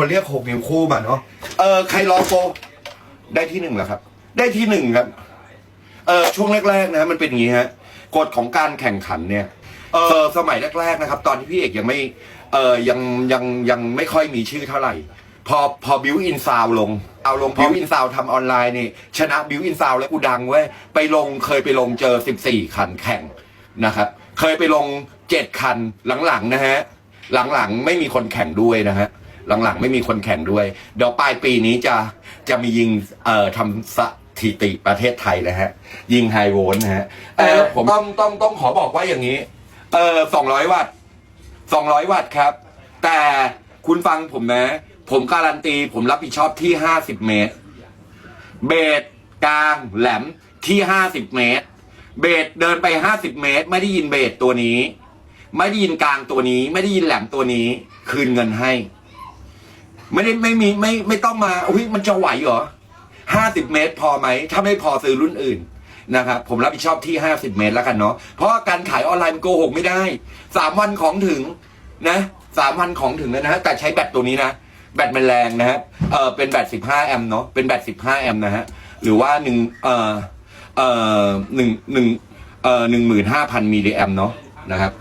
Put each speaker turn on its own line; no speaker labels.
คนเรียกหกนิ้วคู่มาเนาะเออใครรอโปรได้ที่หนึ่งแล้วครับ ได้ที่หนึ่งครับเออช่วงแรกๆนะมันเป็นอย่างนี้ฮะกฎของการแข่งขันเนี่ยเออสมัยแรกๆนะครับ ตอนที่พี่เอกยังไม่เออยังยังยังไม่ค่อยมีชื่อเท่าไหร่ พอพอบิวอินซาวลง เอาลงบิวอินซาวทำออนไลน์นี่ชนะบิวอินซาวแล้วกูดังเว้ยไปลงเคยไปลงเจอ 14 คันแข่งนะครับ เคยไปลง 7 คันหลังๆนะฮะ หลังๆไม่มีคนแข่งด้วยนะฮะ หลังๆ ไม่มีคนแข่งด้วย เดี๋ยวปลายปีนี้จะจะมียิงเอ่อทำสถิติประเทศไทยนะฮะ ยิงไฮโวลต์นะฮะเออผมต้องต้องต้องขอบอกว่าอย่างนี้ เออสองร้อยวัตต์สองร้อยวัตต์ครับ แต่คุณฟังผมนะ ผมการันตี ผมรับผิดชอบที่ห้าสิบเมตร เบสกลางแหลมที่ห้าสิบเมตร เบสเดินไปห้าสิบเมตร ไม่ได้ยินเบสตัวนี้ ไม่ได้ยินกลางตัวนี้ ไม่ได้ยินแหลมตัวนี้ คืนเงินให้ ไม่ได้ไม่มีไม่ไม่ต้องมาอุ้ยมันจะไหวเหรอห้าสิบเมตรพอไหม ถ้าไม่พอซื้อรุ่นอื่นนะครับผมรับผิดชอบที่ห้าสิบเมตรแล้วกันเนาะเพราะการขายออนไลน์โกหกไม่ได้สามวันของถึงนะสามวันของถึงเลยนะฮะแต่ใช้แบตตัวนี้นะแบตมันแรงนะฮะเออเป็นแบตสิบห้าแอมป์เนาะเป็นแบตสิบห้าแอมป์นะฮะหรือว่าหนึ่งเอ่อเอ่อหนึ่งหนึ่งเอ่อหนึ่งหมื่นห้าพันมิลลิแอมป์เนาะนะครับ